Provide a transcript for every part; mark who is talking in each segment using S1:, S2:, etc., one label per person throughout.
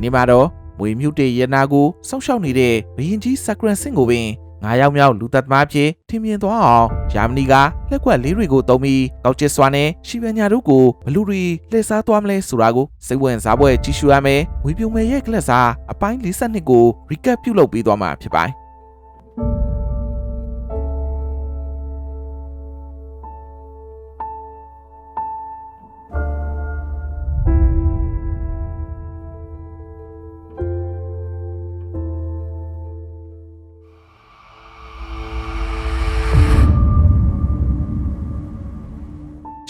S1: ဒီနေ့မှာတော့မွေမြုပ်တဲ့ရနာကိုစောင့်ရှောက်နေတဲ့ဘရင်ကြီးစကရန်စင်ကိုပင်ငါးယောက်မြောက်လူသက်သမားဖြစ်ထင်မြင်သွားအောင်ဂျာမနီကလက်ကွက်လေးတွေကိုတုံးပြီးကောက်ချစ်စွာနဲ့ရှီဗန်ညာတို့ကိုဘလူတွေလှည့်စားသွားမလဲဆိုတာကိုစိတ်ဝင်စားပွဲကြည့်ရှုရမယ်။ဝေပြုံမဲရဲ့ကလပ်စာအပိုင်း52ကို recap ပြုလုပ်ပေးသွားမှာဖြစ်ပါတယ်။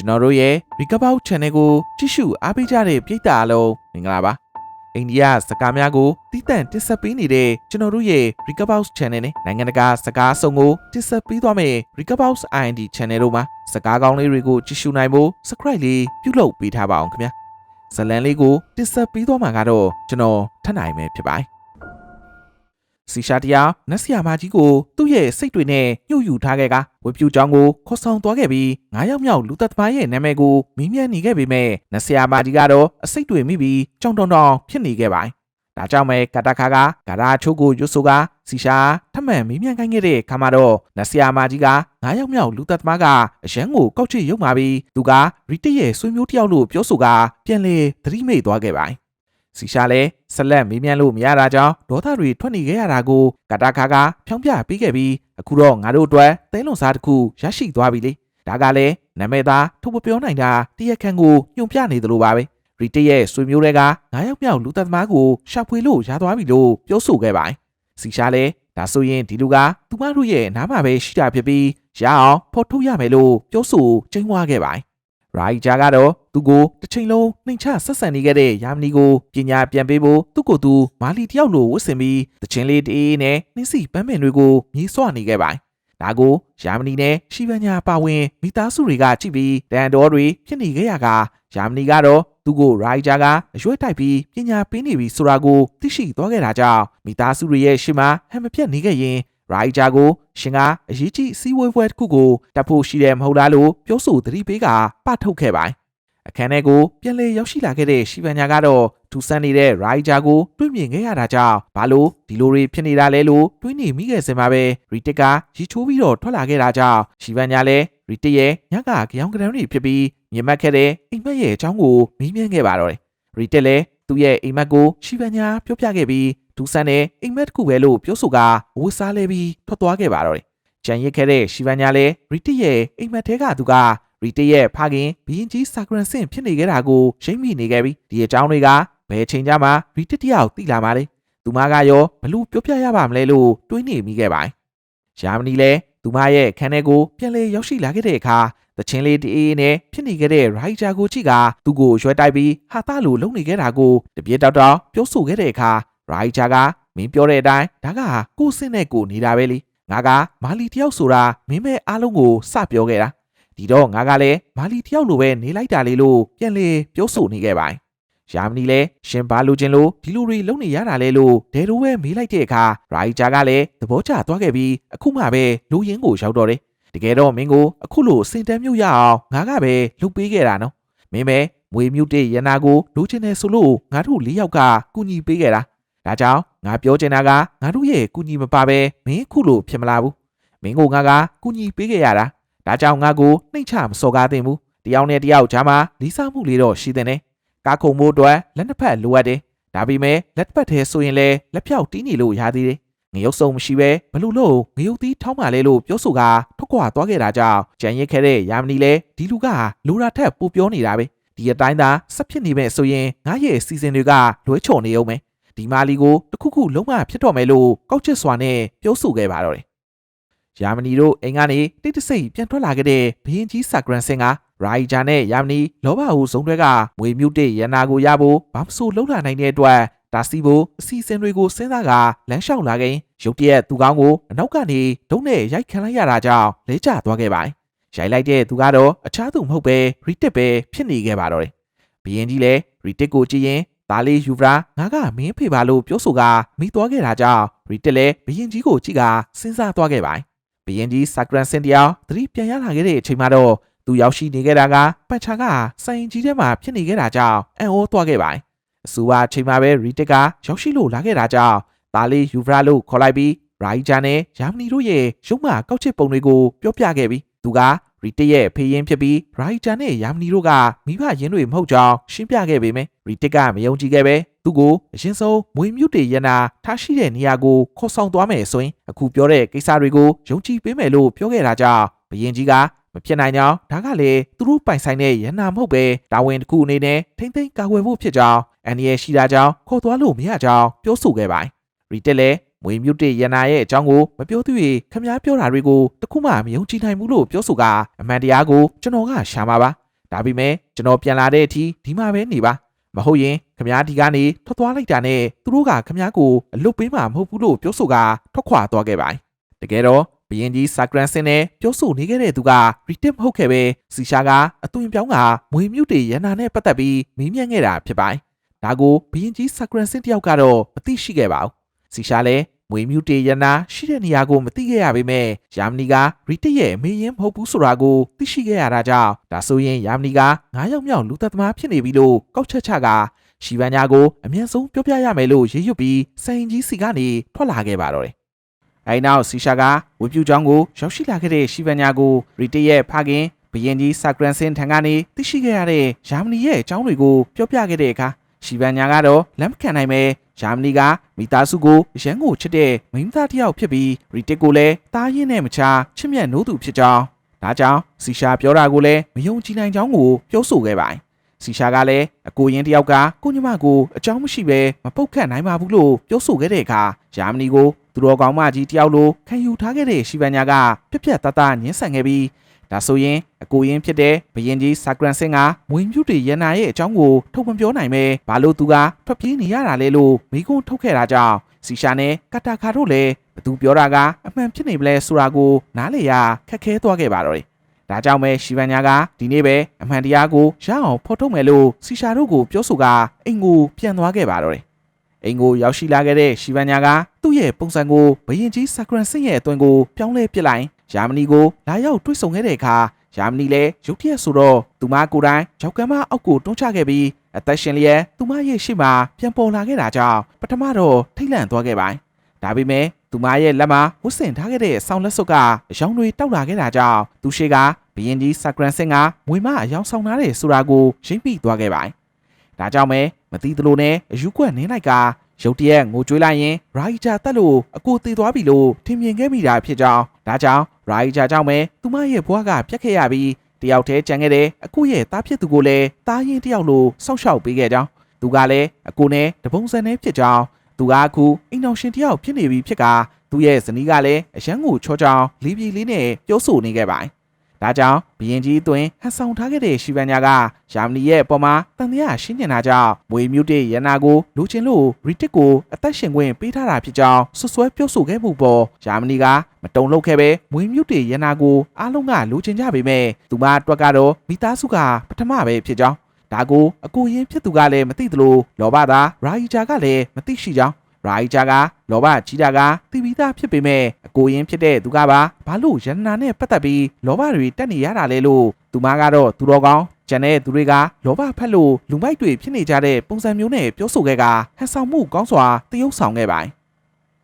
S1: ကျွန်တော်တို့ရဲ့ Recover Channel ကိုကြည့်ရှုအားပေးကြတဲ့ပရိသတ်အားလုံးမင်္ဂလာပါအိန္ဒိယစကားများကိုတည်တံ့တင်ဆက်ပေးနေတဲ့ကျွန်တော်တို့ရဲ့ Recover Channel နဲ့နိုင်ငံတကာစကားအစုံကိုတင်ဆက်ပေးသွားမယ့် Recover IND Channel တို့မှာစကားကောင်းလေးတွေကိုကြည့်ရှုနိုင်ဖို့ Subscribe လေးပြုလုပ်ပေးထားပါအောင်ခင်ဗျာဇတ်လန်လေးကိုတင်ဆက်ပေးသွားမှာကတော့ကျွန်တော်ထပ်နိုင်မယ်ဖြစ်ပါတယ် စီရှာတရားနတ်ဆရာမကြီးကိုသူ့ရဲ့စိတ်တွေနဲ့ညှို့ယူထားခဲ့ကဝေပြူချောင်းကိုခေါ်ဆောင်သွားခဲ့ပြီးငါးယောက်မြောက်လူသက်သမားရဲ့နာမည်ကိုမင်းမြန်းနေခဲ့ပေမဲ့နတ်ဆရာမကြီးကတော့အစိတ်တွေမိပြီးကြောင်တောင်တောင်ဖြစ်နေခဲ့ပါတယ်။ဒါကြောင့်ပဲကတခါကဂါရာချိုးကိုရွတ်ဆိုကစီရှာထပ်မံမင်းမြန်းခိုင်းခဲ့တဲ့ခါမှာတော့နတ်ဆရာမကြီးကငါးယောက်မြောက်လူသက်သမားကအရန်ကိုကောက်ချစ်ရုပ်မာပြီးသူကရီတရဲ့ဆွေမျိုးတစ်ယောက်လို့ပြောဆိုကပြန်လေသတိမိတ်သွားခဲ့ပါတယ်။ စီရှာလည်းဆက်လက်မေးမြန်းလို့မရတာကြောင့်ဒေါသတွေထွက်နေခဲ့ရတာကိုကတာခါကဖြောင်းပြပေးခဲ့ပြီးအခုတော့ငါတို့အတွက်သဲလွန်စားတစ်ခုရရှိသွားပြီလေဒါကလည်းနာမည်သားထုတ်မပြောနိုင်တာတရက်ခန့်ကိုညွန်ပြနေသလိုပါပဲရီတရဲ့ဆွေမျိုးတွေကငါးယောက်မြောက်လူသက်သမားကိုရှာဖွေလို့ရသွားပြီလို့ပြောဆိုခဲ့ပါတယ်စီရှာလည်းဒါဆိုရင်ဒီလူကသူမတို့ရဲ့နားမှာပဲရှိတာဖြစ်ပြီးရအောင်ဖော်ထုတ်ရမယ်လို့ပြောဆိုချိန်ဝါခဲ့ပါတယ် ရိုင်ဂျာကတော့သူ့ကိုတစ်ချိန်လုံးနှိမ်ချဆက်ဆံနေခဲ့တဲ့ယာမနီကိုပညာပြန်ပေးဖို့သူ့ကိုယ်သူမာလီတယောက်လိုဝတ်ဆင်ပြီးတချင်းလေးတေးနဲ့နှင်းစီပန်းပင်တွေကိုမြေးစွနေခဲ့ပါတယ်။ဒါကိုယာမနီနဲ့ရှီဗန်ညာပါဝင်မိသားစုတွေကကြည့်ပြီးတန်တော်တွေဖြစ်နေခဲ့ရကယာမနီကတော့သူ့ကိုရိုင်ဂျာကအရွေးတိုက်ပြီးပညာပေးနေပြီဆိုတာကိုသိရှိသွားခဲ့တာကြောင့်မိသားစုတွေရဲ့ရှေ့မှာဟန်မပြတ်နေခဲ့ရင် ရိုက်ဂျာကိုရှင်ကအရေးကြီးစီးဝေးပွဲတစ်ခုကိုတက်ဖို့ရှိတယ်မဟုတ်လားလို့ပြောဆိုသတိပေးကပထုတ်ခဲ့ပါတယ်။အခန်းထဲကိုပြန်လည်ရောက်ရှိလာခဲ့တဲ့ရှီဗန်ညာကတော့ထူဆန်းနေတဲ့ရိုက်ဂျာကိုတွေ့မြင်ခဲ့ရတာကြောင့်ဘာလို့ဒီလိုတွေဖြစ်နေတာလဲလို့တွေးနေမိခဲ့စင်မှာပဲရီတစ်ကရီချိုးပြီးတော့ထွက်လာခဲ့တာကြောင့်ရှီဗန်ညာလည်းရီတစ်ရဲ့ညကကြောင်ကရန်တွေဖြစ်ပြီးမြင်မှတ်ခဲ့တဲ့အိမ်မက်ရဲ့အကြောင်းကိုမေးမြန်းခဲ့ပါတော့တယ်။ရီတစ်လည်းသူ့ရဲ့အိမ်မက်ကိုရှီဗန်ညာပြောပြခဲ့ပြီး ဒူဆန်နဲ့အိမ်မက်တစ်ခုပဲလို့ပြောဆိုကဝတ်စားလဲပြီးထွက်သွားခဲ့ပါတော့တယ်။ကြံရစ်ခဲ့တဲ့ရှီဗန်ညာလည်းရီတီရဲ့အိမ်မက်ထဲကသူကရီတီရဲ့ဖခင်ဘီရင်ကြီးစာဂရန်ဆင်ဖြစ်နေခဲ့တာကိုရှိမ့်မိနေခဲ့ပြီးဒီအကြောင်းတွေကဘယ်ချိန်ကြမှာရီတီတယောက်သိလာမှာလဲ။သူမကရောဘလို့ပြောပြရပါမလဲလို့တွေးနေမိခဲ့ပါတယ်။ဂျာမနီလည်းသူမရဲ့ခန်းထဲကိုပြန်လဲရောက်ရှိလာခဲ့တဲ့အခါတချင်းလေးတေးအေးနဲ့ဖြစ်နေခဲ့တဲ့ရိုက်ဂျာကိုကြည့်ကသူ့ကိုရွှဲတိုက်ပြီးဟာသားလိုလုံနေခဲ့တာကိုတပြေတောက်တောက်ပြောဆိုခဲ့တဲ့အခါ ရိုက်ဂျာကမင်းပြောတဲ့အတိုင်းဒါကကိုယ်စင်းနဲ့ကိုနေတာပဲလေငါကမာလီတယောက်ဆိုတာမင်းမဲအားလုံးကိုစပြောခဲ့တာဒီတော့ငါကလည်းမာလီတယောက်လိုပဲနေလိုက်တာလေလို့ပြန်လေပြောဆိုနေခဲ့ပါတယ်ယာမနီလည်းရှင်ဘာလိုချင်လို့ဒီလိုတွေလုံနေရတာလဲလို့ဒဲတို့ပဲမေးလိုက်တဲ့အခါရိုက်ဂျာကလည်းသဘောကျသွားခဲ့ပြီးအခုမှပဲလူရင်းကိုရောက်တော့တယ်တကယ်တော့မင်းကိုအခုလိုစင်တန်းမြုပ်ရအောင်ငါကပဲလုပ်ပေးခဲ့တာနော်မင်းပဲမွေမြုပ်တဲ့ရနာကိုလိုချင်တယ်ဆိုလို့ငါတို့လေးယောက်ကကူညီပေးခဲ့တာ ဒါကြောင့်ငါပြောချင်တာကငါတို့ရဲ့ကူညီမပါပဲမင်းခုလိုဖြစ်မလာဘူးမင်းကငါကကူညီပေးခဲ့ရတာဒါကြောင့်ငါကိုနှိမ့်ချမစော်ကားသင့်ဘူးတယောက်နဲ့တယောက်ကြားမှာလီးစားမှုလေးတော့ရှိတဲ့နဲ့ကားခုံမိုးအတွက်လက်နှစ်ဖက်လိုအပ်တယ်ဒါပေမဲ့လက်တစ်ဖက်တည်းဆိုရင်လည်းလက်ဖြောက်တီးနေလို့ရသေးတယ်ငရုတ်စုံမရှိပဲဘလို့လို့ငရုတ်သီးထောင်းပါလဲလို့ပြောဆိုကထွက်ခွာသွားခဲ့တာကြောင့်ကြံရစ်ခဲ့တဲ့ယာမနီလဲဒီလူကလိုရာထက်ပိုပြောနေတာပဲဒီအတိုင်းသာဆက်ဖြစ်နေမဲ့ဆိုရင်ငါရဲ့စီစဉ်တွေကလွဲချော်နေအောင်မယ် ဒီမာလီကိုတစ်ခုခုလုံးဝဖြစ်တော့မယ်လို့ကောက်ချစ်စွာနဲ့ပြောဆိုခဲ့ပါတော့တယ်။ယာမနီတို့အိမ်ကနေတိတ်တဆိတ်ပြန်ထွက်လာခဲ့တဲ့ဘရင်ကြီးဆာဂရန်စင်ကရိုင်ဂျာနဲ့ယာမနီလောဘဟုဇုံတွေကမွေမြုပ်တဲ့ရန်နာကိုရဖို့ဘာမဆိုလှုပ်လာနိုင်တဲ့အတွက်ဒါစီဖို့အစီအစဉ်တွေကိုစဉ်းစားကလမ်းလျှောက်လာခင်ရုတ်တရက်သူကောင်းကိုအနောက်ကနေဒုံးနဲ့ရိုက်ခံလိုက်ရတာကြောင့်လဲကျသွားခဲ့ပါတယ်။ရိုက်လိုက်တဲ့သူကတော့အခြားသူမဟုတ်ပဲရီတစ်ပဲဖြစ်နေခဲ့ပါတော့တယ်။ဘရင်ကြီးလည်းရီတစ်ကိုကြည့်ရင် သားလေးယူဗရာငါကမင်းဖေပါလို့ပြောဆိုကမိသွားခဲ့တာကြောင့်ရီတက်လည်းဘရင်ကြီးကိုကြည့်ကစဉ်းစားသွားခဲ့ပါတယ်။ဘရင်ကြီးစကရန်စင်တယောက်သတိပြန်ရလာခဲ့တဲ့အချိန်မှာတော့သူရောက်ရှိနေခဲ့တာကပတ်ချာကစိုင်ကြီးထဲမှာဖြစ်နေခဲ့တာကြောင့်အံ့ဩသွားခဲ့ပါတယ်အဆိုပါအချိန်မှာပဲရီတက်ကရောက်ရှိလို့လာခဲ့တာကြောင့်သားလေးယူဗရာလို့ခေါ်လိုက်ပြီးရိုင်ဂျာနဲ့ယာမနီတို့ရဲ့ရုံးမကောက်ချစ်ပုံတွေကိုပြောပြခဲ့ပြီးသူကရီတက်ရဲ့ဖေးရင်ဖြစ်ပြီးရိုင်ဂျာနဲ့ယာမနီတို့ကမိဘရင်းတွေမဟုတ်ကြောင်းရှင်းပြခဲ့ပေမယ့် ရီတက်ကမယုံကြည်ခဲ့ပဲသူကိုအရင်ဆုံးမွေမြုပ်တွေရနာထားရှိတဲ့နေရာကိုခေါ်ဆောင်သွားမယ်ဆိုရင်အခုပြောတဲ့ကိစ္စတွေကိုယုံကြည်ပေးမယ်လို့ပြောခဲ့တာကြောင့်ဘယင်ကြီးကမဖြစ်နိုင်ကြောင်းဒါကလည်းသူတို့ပိုင်ဆိုင်တဲ့ရနာမဟုတ်ပဲတာဝန်တစ်ခုအနေနဲ့ထိမ့်သိမ်းကာကွယ်ဖို့ဖြစ်ကြောင်းအန်ဒီရဲ့ရှိတာကြောင့်ခေါ်သွားလို့မရကြောင်းပြောဆိုခဲ့ပါတယ်ရီတက်လည်းမွေမြုပ်တဲ့ရနာရဲ့အကြောင်းကိုမပြောသူ၍ခမည်းပြောတာတွေကိုတခုမှမယုံကြည်နိုင်ဘူးလို့ပြောဆိုကအမှန်တရားကိုကျွန်တော်ကရှာမှာပါဒါပေမဲ့ကျွန်တော်ပြန်လာတဲ့အထိဒီမှာပဲနေပါ မဟုတ်ရင်ခမည်းဒီကနေထွက်သွားလိုက်တာနဲ့သူတို့ကခမည်းကိုအလွတ်ပေးမှာမဟုတ်ဘူးလို့ပြောဆိုကထွက်ခွာသွားခဲ့ပါတယ်တကယ်တော့ဘရင်ကြီးစာဂရန်စင်နဲ့ပြောဆိုနေခဲ့တဲ့သူကရီတစ်မဟုတ်ခဲ့ပဲစီရှာကအသွင်ပြောင်းကမွေမြုပ်တွေရန်နာနဲ့ပတ်သက်ပြီးမေးမြန်းခဲ့တာဖြစ်ပါတယ်။ဒါကိုဘရင်ကြီးစာဂရန်စင်တယောက်ကတော့မသိရှိခဲ့ပါဘူး။စီရှာလည်း မွေမြူတေရနာရှိတဲ့နေရာကိုမသိခဲ့ရပေမဲ့ယာမနီကရီတစ်ရဲ့မေးရင်မဟုတ်ဘူးဆိုတာကိုသိရှိခဲ့ရတာကြောင့်ဒါဆိုရင်ယာမနီကငါးယောက်မြောက်လူသက်သမားဖြစ်နေပြီလို့ကောက်ချက်ချကရှီဗန်ညာကိုအမြင့်ဆုံးပြောပြရမယ်လို့ရေးရွတ်ပြီးစိုင်ကြီးစီကနေထွက်လာခဲ့ပါတော့တယ်။အဲဒီနောက်စီရှာကဝေပြူချောင်းကိုရောက်ရှိလာခဲ့တဲ့ရှီဗန်ညာကိုရီတစ်ရဲ့ဖခင်ဘယင်ကြီးဆာဂရန်စင်ထံကနေသိရှိခဲ့ရတဲ့ယာမနီရဲ့အကြောင်းတွေကိုပြောပြခဲ့တဲ့အခါရှီဗန်ညာကတော့လက်မခံနိုင်ပဲ ဂျာမနီကမိသားစုကိုရန်ကိုချစ်တဲ့မိန်းသားတစ်ယောက်ဖြစ်ပြီးရီတစ်ကိုလည်းတားရင်နဲ့မချာချစ်မြတ်နိုးသူဖြစ်ကြောင်းဒါကြောင့်စီရှာပြောတာကိုလည်းမယုံကြည်နိုင်ကြောင်းကိုပြောဆိုခဲ့ပါတယ်စီရှာကလည်းအကိုရင်တယောက်ကကိုညီမကိုအကြောင်းမရှိပဲမပုတ်ခတ်နိုင်ပါဘူးလို့ပြောဆိုခဲ့တဲ့အခါဂျာမနီကိုသူတော်ကောင်းမကြီးတယောက်လိုခံယူထားခဲ့တဲ့ရှီဗန်ညာကပြက်ပြက်တသားညှင်းဆန်ခဲ့ပြီး ဒါဆိုရင်အကိုရင်ဖြစ်တဲ့ဘရင်ကြီးဆာဂရန်စင်ကမွေမြူတွေရန်နာရဲ့အကြောင်းကိုထုတ်မပြောနိုင်ပဲဘာလို့သူကထွက်ပြေးနေရတာလဲလို့မိကုန်းထုတ်ခဲ့တာကြောင့်စီရှာနဲ့ကတာခါတို့လည်းဘသူပြောတာကအမှန်ဖြစ်နေပလဲဆိုတာကိုနားလေရခက်ခဲသွားခဲ့ပါတော့တယ်ဒါကြောင့်ပဲရှီဗန်ညာကဒီနေ့ပဲအမှန်တရားကိုရအောင်ဖော်ထုတ်မယ်လို့စီရှာတို့ကိုပြောဆိုကအိမ်ကိုပြန်သွားခဲ့ပါတော့တယ် အိမ်ကိုရောက်ရှိလာခဲ့တဲ့ရှီဗန်ညာကသူ့ရဲ့ပုံစံကိုဘရင်ကြီးဆာဂရန်စင်ရဲ့အသွင်ကိုပြောင်းလဲပစ်လိုက်ဂျာမနီကိုလာရောက်တွေ့ဆုံခဲ့တဲ့အခါဂျာမနီလည်းရုတ်တရက်ဆိုတော့သူမကိုယ်တိုင်ဂျောက်ကမ်းမအောက်ကိုတွန်းချခဲ့ပြီးအသက်ရှင်လျက်သူမရဲ့ရှေ့မှာပြန်ပေါ်လာခဲ့တာကြောင့်ပထမတော့ထိတ်လန့်သွားခဲ့ပါတယ်။ဒါပေမဲ့သူမရဲ့လက်မှာဝတ်ဆင်ထားခဲ့တဲ့ဆောင်းလက်စွပ်ကအယောင်တွေတောက်လာခဲ့တာကြောင့်သူရှိကဘရင်ကြီးဆာဂရန်စင်ကမွေမအယောင်ဆောင်ထားတဲ့ဆိုတာကိုရိပ်မိသွားခဲ့ပါတယ်။ ဒါကြောင့်ပဲမသိသလိုနဲ့အယူကွက်နင်းလိုက်ကရုတ်တရက်ငိုကြွေးလိုက်ရင်ရိုက်ဂျာတက်လို့အကိုသေးသွားပြီလို့ထင်မြင်ခဲ့မိတာဖြစ်ကြောင်းဒါကြောင့်ရိုက်ဂျာကြောင့်ပဲသူမရဲ့ဘွားကပြက်ခဲ့ရပြီးတယောက်တည်းကြံခဲ့တဲ့အကိုရဲ့သားဖြစ်သူကိုလည်းသားရင်တယောက်လိုစောက်ရှောက်ပေးခဲ့ကြောင်းသူကလည်းအကိုနဲ့တပုံစံနဲ့ဖြစ်ကြောင်းသူကအခုအိမ်တော်ရှင်တယောက်ဖြစ်နေပြီဖြစ်ကသူ့ရဲ့ဇနီးကလည်းအရန်ကိုချောကြောင်လေးပြေးလေးနဲ့ပြောဆိုနေခဲ့ပါတယ် ဒါကြောင့်ဘရင်ကြီးအတွင်းဟန်ဆောင်ထားခဲ့တဲ့ရှီဗန်ညာကယာမနီရဲ့အပေါ်မှာတန်တရားရှင်းနေတာကြောင့်မွေမြူတေရနာကိုလူချင်းလို့ရီတစ်ကိုအသက်ရှင်ခွင့်ပေးထားတာဖြစ်ကြောင်းဆွဆွဲပြောဆိုခဲ့မှုပေါ်ယာမနီကမတုံ့လောက်ခဲ့ပဲမွေမြူတေရနာကိုအားလုံးကလူချင်းကြပေမဲ့သူမအတွက်ကတော့မိသားစုကပထမပဲဖြစ်ကြောင်းဒါကိုအကိုရင်ဖြစ်သူကလည်းမသိသလိုလောဘသားရာယီဂျာကလည်းမသိရှိကြောင်း ရာယီဂျာကလောဘကြီးတာကတီဗီသားဖြစ်ပေမဲ့အကိုရင်ဖြစ်တဲ့သူကပါဘာလို့ရတနာနဲ့ပတ်သက်ပြီးလောဘတွေတက်နေရတာလဲလို့သူမကတော့သူတော်ကောင်းကျန်တဲ့သူတွေကလောဘဖက်လို့လူမိုက်တွေဖြစ်နေကြတဲ့ပုံစံမျိုးနဲ့ပြောဆိုခဲ့ကဟန်ဆောင်မှုကောင်းစွာတရုပ်ဆောင်ခဲ့ပါတယ်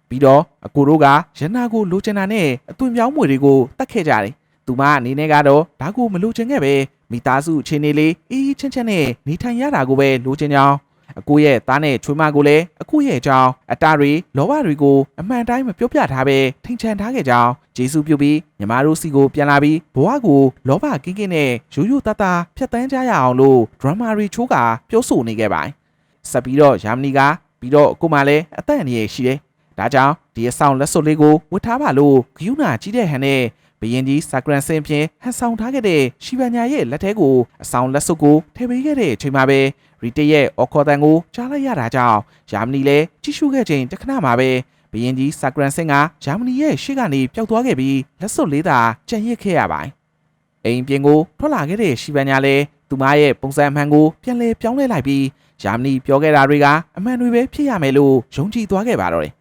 S1: ပြီးတော့အကိုတို့ကရနာကိုလိုချင်တာနဲ့အသွင်ပြောင်းမွေတွေကိုတတ်ခဲ့ကြတယ်သူမအနေနဲ့ကတော့ဒါကိုမလိုချင်ခဲ့ပဲမိသားစုအခြေအနေလေးအေးအေးချမ်းချမ်းနဲ့နေထိုင်ရတာကိုပဲလိုချင်ကြောင်း အကိုရဲ့သားနဲ့ချွေးမကိုလည်းအကိုရဲ့အကြောင်းအတားတွေလောဘတွေကိုအမှန်တိုင်းမပြောပြထားပဲထိန်ချန်ထားခဲ့ကြောင်းဂျေစုပြုပြီးညီမတို့စီကိုပြန်လာပြီးဘဝကိုလောဘကင်းကင်းနဲ့ရိုးရိုးသားသားဖြတ်တန်းကြရအောင်လို့ဒရမာရီချိုးကပြောဆိုနေခဲ့ပါတယ်ဆက်ပြီးတော့ယာမနီကပြီးတော့ကိုမလည်းအသက်အန္တရာယ်ရှိတယ်ဒါကြောင့်ဒီအဆောင်လက်စွပ်လေးကိုဝတ်ထားပါလို့ဂယုနာကြီးတဲ့ဟန်နဲ့ ဘယင်ကြီးစာဂရန်စင်ဖြင့်ဟန်ဆောင်ထားခဲ့တဲ့ရှီဗန်ညာရဲ့လက်ထဲကိုအဆောင်လက်စွပ်ကိုထည့်ပေးခဲ့တဲ့အချိန်မှာပဲရီတရဲ့အော်ခေါ်တန်ကိုကြားလိုက်ရတာကြောင့်ယာမနီလည်းကြည့်ရှုခဲ့ချိန်တစ်ခဏမှာပဲဘယင်ကြီးစာဂရန်စင်ကယာမနီရဲ့ရှေ့ကနေပျောက်သွားခဲ့ပြီးလက်စွပ်လေးသာကြံ့ရစ်ခဲ့ရပါတယ်အိမ်ပြင်ကိုထွက်လာခဲ့တဲ့ရှီဗန်ညာလည်းသူမရဲ့ပုံစံမှန်ကိုပြန်လဲပြောင်းလဲလိုက်ပြီးယာမနီပြောခဲ့တာတွေကအမှန်တွေပဲဖြစ်ရမယ်လို့ယုံကြည်သွားခဲ့ပါတော့တယ်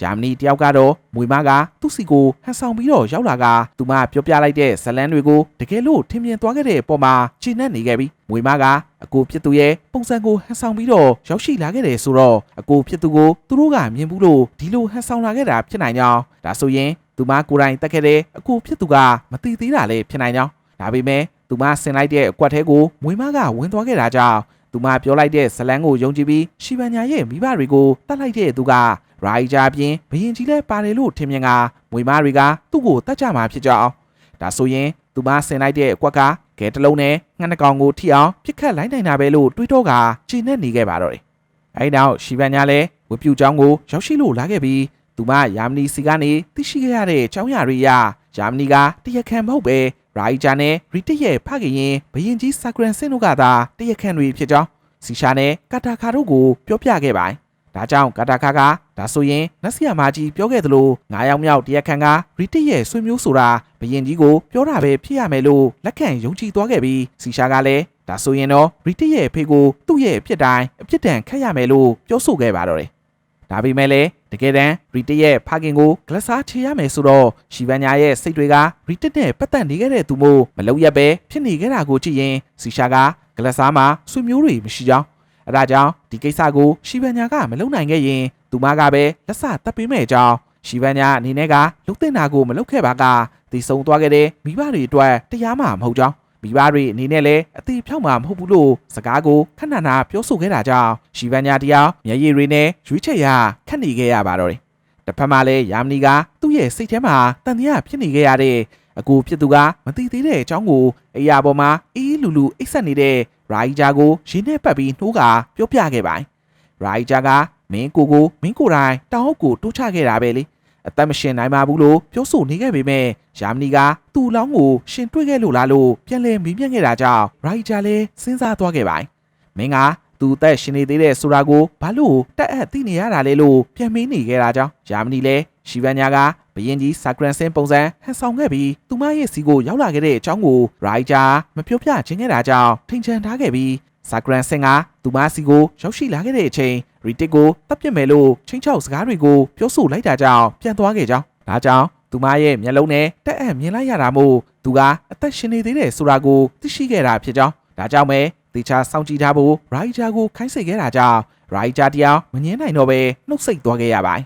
S1: ယာမနီတယောက်ကတော့မွေမကသူ့စီကိုဟန်ဆောင်ပြီးတော့ရောက်လာကသူမပြောပြလိုက်တဲ့ဇလန်းတွေကိုတကယ်လို့ထင်မြင်သွားခဲ့တဲ့ပုံမှာခြေနဲ့နေခဲ့ပြီးမွေမကအကိုဖြစ်သူရဲ့ပုံစံကိုဟန်ဆောင်ပြီးတော့ရောက်ရှိလာခဲ့တယ်ဆိုတော့အကိုဖြစ်သူကိုသူတို့ကမြင်ဘူးလို့ဒီလိုဟန်ဆောင်လာခဲ့တာဖြစ်နိုင်ကြောင်းဒါဆိုရင်သူမကိုယ်တိုင်တက်ခဲ့တဲ့အကိုဖြစ်သူကမသိသေးတာလည်းဖြစ်နိုင်ကြောင်းဒါပေမဲ့သူမဆင်လိုက်တဲ့အကွက်ထဲကိုမွေမကဝင်သွားခဲ့တာကြောင့် သူမပြောလိုက်တဲ့ဇလန်းကိုယုံကြည်ပြီးရှီဗန်ညာရဲ့မိဘတွေကိုတတ်လိုက်တဲ့သူကရာဂျီဂျာပြင်ဘယင်ကြီးလည်းပါတယ်လို့ထင်မြင်ကမွေမတွေကသူ့ကိုတတ်ကြမှာဖြစ်ကြောင်းဒါဆိုရင်သူမဆင်လိုက်တဲ့အကွက်ကကဲတလုံးနဲ့ငှက်နှကောင်ကိုထိအောင်ပြစ်ခတ်လိုက်နိုင်တာပဲလို့တွေးတော့ကခြေနဲ့နေခဲ့ပါတော့တယ်အဲဒီနောက်ရှီဗန်ညာလည်းဝပြူချောင်းကိုရောက်ရှိလို့လာခဲ့ပြီးသူမယာမနီစီကနေသိရှိခဲ့ရတဲ့အကြောင်းအရာတွေအရယာမနီကတရခံမဟုတ်ပဲ ရာဂျီဂျာနဲ့ရီတရဲ့ဖခင်ရင်ဘယင်ကြီးဆာဂရန်စင်တို့ကသာတရခံတွေဖြစ်ကြောင်းစီရှာနဲ့ကာတာခါတို့ကိုပြောပြခဲ့ပါတယ်။ဒါကြောင့်ကာတာခါကဒါဆိုရင်နတ်ဆီယာမာကြီးပြောခဲ့သလိုငါးယောက်မြောက်တရက်ခန်ကရီတစ်ရဲ့ဆွေမျိုးဆိုတာဘယင်ကြီးကိုပြောတာပဲဖြစ်ရမယ်လို့လက်ခံယုံကြည်သွားခဲ့ပြီးစီရှာကလည်းဒါဆိုရင်တော့ရီတစ်ရဲ့ဖေကိုသူ့ရဲ့အဖြစ်တိုင်းအဖြစ်တန်ခတ်ရမယ်လို့ပြောဆိုခဲ့ပါတော့တယ်။ ဒါပေမဲ့လည်းတကယ်တမ်းရီတစ်ရဲ့ဖခင်ကိုဂလဆာချေရမယ်ဆိုတော့ရှီဗန်ညာရဲ့စိတ်တွေကရီတစ်နဲ့ပတ်သက်နေခဲ့တဲ့သူမို့မလုံရက်ပဲဖြစ်နေခဲ့တာကိုကြည့်ရင်စီရှာကဂလဆာမှာဆွေမျိုးတွေမရှိကြောင်းအဲဒါကြောင့်ဒီကိစ္စကိုရှီဗန်ညာကမလုပ်နိုင်ခဲ့ရင်သူမကပဲလက်စတက်ပေးမဲ့အကြောင်းရှီဗန်ညာအနေနဲ့ကလုတ်တင်တာကိုမလုပ်ခဲ့ပါကဒီဆုံးသွားခဲ့တဲ့မိဘတွေအတွက်တရားမှမဟုတ်ကြောင်း မိဘတွေအနေနဲ့လည်းအသေးဖြောက်မှာမဟုတ်ဘူးလို့စကားကိုခဏနာပြောဆိုခဲ့တာကြောင့်ရှီဗန်ညာတရားမျက်ရည်တွေနဲ့ရွေးချက်ရခတ်နေခဲ့ရပါတော့တယ်တစ်ဖက်မှာလည်းယာမနီကသူ့ရဲ့စိတ်ထဲမှာတန်တရားဖြစ်နေခဲ့ရတဲ့အကူဖြစ်သူကမသိသေးတဲ့အကြောင်းကိုအရာပေါ်မှာအေးလူလူအိတ်ဆက်နေတဲ့ရာဂျီဂျာကိုရင်းနဲ့ပတ်ပြီးနှိုးကပြောပြခဲ့ပါတယ်။ရာဂျီဂျာကမင်းကိုကိုမင်းကိုယ်တိုင်တောင်းအုပ်ကိုတိုးချခဲ့တာပဲလေ။ အသက်မရှင်နိုင်ပါဘူးလို့ပြောဆိုနေခဲ့ပေမဲ့ယာမနီကသူ့လောင်းကိုရှင်တွေ့ခဲ့လို့လားလို့ပြန်လဲမေးမြန်းခဲ့တာကြောင့်ရာဂျီဂျာလည်းစဉ်းစားသွားခဲ့ပါတယ်။မင်းကသူအသက်ရှင်နေသေးတဲ့ဆိုတာကိုဘာလို့တက်အပ်သိနေရတာလဲလို့ပြန်မေးနေခဲ့တာကြောင့်ယာမနီလည်းရှီဗန်ညာကဘယင်ကြီးဆာဂရန်စင်ပုံစံဟန်ဆောင်ခဲ့ပြီးသူမရဲ့စီကိုရောက်လာခဲ့တဲ့အကြောင်းကိုရိုက်ဂျာမပြောပြခြင်းခဲ့တာကြောင့်ထိန်ချန်ထားခဲ့ပြီးဆာဂရန်စင်ကသူမစီကိုရောက်ရှိလာခဲ့တဲ့အချိန် ရီတစ်ကိုတပ်ပြစ်မယ်လို့ချင်းချောက်စကားတွေကိုပြောဆိုလိုက်တာကြောင့်ပြန်သွားခဲ့ကြောင်းဒါကြောင့်သူမရဲ့မျက်လုံးနဲ့တက်အပ်မြင်လိုက်ရတာမို့သူကအသက်ရှင်နေသေးတယ်ဆိုတာကိုသိရှိခဲ့တာဖြစ်ကြောင်းဒါကြောင့်ပဲတေချာစောင့်ကြည့်ထားဖို့ရိုက်ဂျာကိုခိုင်းစေခဲ့တာကြောင့်ရိုက်ဂျာတရားမငင်းနိုင်တော့ပဲနှုတ်ဆက်သွားခဲ့ရပါတယ်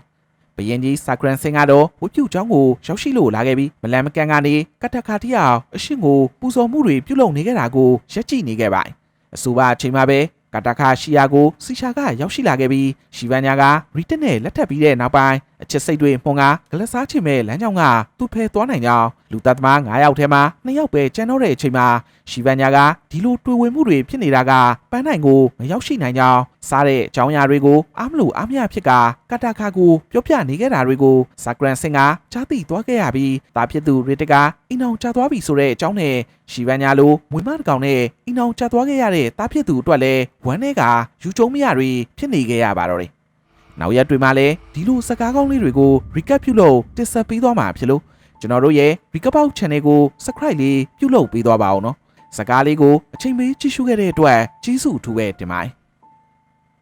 S1: ဘယင်ကြီးဆာဂရန်စင်ကတော့ဝပြူချောင်းကိုရောက်ရှိလို့လာခဲ့ပြီးမလန်မကန်ကနေကတ်တခါတရအောင်အရှင်ကိုပူဇော်မှုတွေပြုလုပ်နေခဲ့တာကိုရက်ကြည့်နေခဲ့ပါတယ်အဆိုပါအချိန်မှာပဲ ကတခါရှီယာကိုစီရှာကရောက်ရှိလာခဲ့ပြီးရှီဗန်ညာကရီတက်နဲ့လက်ထပ်ပြီးတဲ့နောက်ပိုင်း အချစ်စိတ်တွေမှုန်ကဂလစားချင်မဲ့လမ်းကြောင်းကသူ့ဖဲသွားနိုင်ကြောင်းလူသားသမား9ယောက်ထဲမှာ2ယောက်ပဲကျန်တော့တဲ့အချိန်မှာရှီဗန်ညာကဒီလိုတွေ့ဝင်မှုတွေဖြစ်နေတာကပန်းနိုင်ကိုမရောက်ရှိနိုင်ကြောင်းစားတဲ့အကြောင်းအရာတွေကိုအားမလို့အားမရဖြစ်ကကတခါကိုပြောပြနေခဲ့တာတွေကိုဇာဂရန်စင်ကကြားသိသွားခဲ့ရပြီးတာဖြစ်သူရီတကအင်းအောင်ချသွားပြီဆိုတဲ့အကြောင်းနဲ့ရှီဗန်ညာလိုမွေမတကောင်နဲ့အင်းအောင်ချသွားခဲ့ရတဲ့တာဖြစ်သူအတွက်လည်းဝမ်းထဲကယူကျုံမရတွေဖြစ်နေခဲ့ရပါတော့တယ်။ နောက်ရက်တွေမှာလည်းဒီလိုစကားကောင်းလေးတွေကို recap ပြုလုပ်တင်ဆက်ပေးသွားမှာဖြစ်လို့ကျွန်တော်တို့ရဲ့ recap out channel ကို subscribe လေးပြုလုပ်ပေးသွားပါအောင်နော်။စကားလေးကိုအချိန်ပေးကြည့်ရှုခဲ့တဲ့အတွက်ကျေးဇူးအထူးပဲတင်ပါတယ်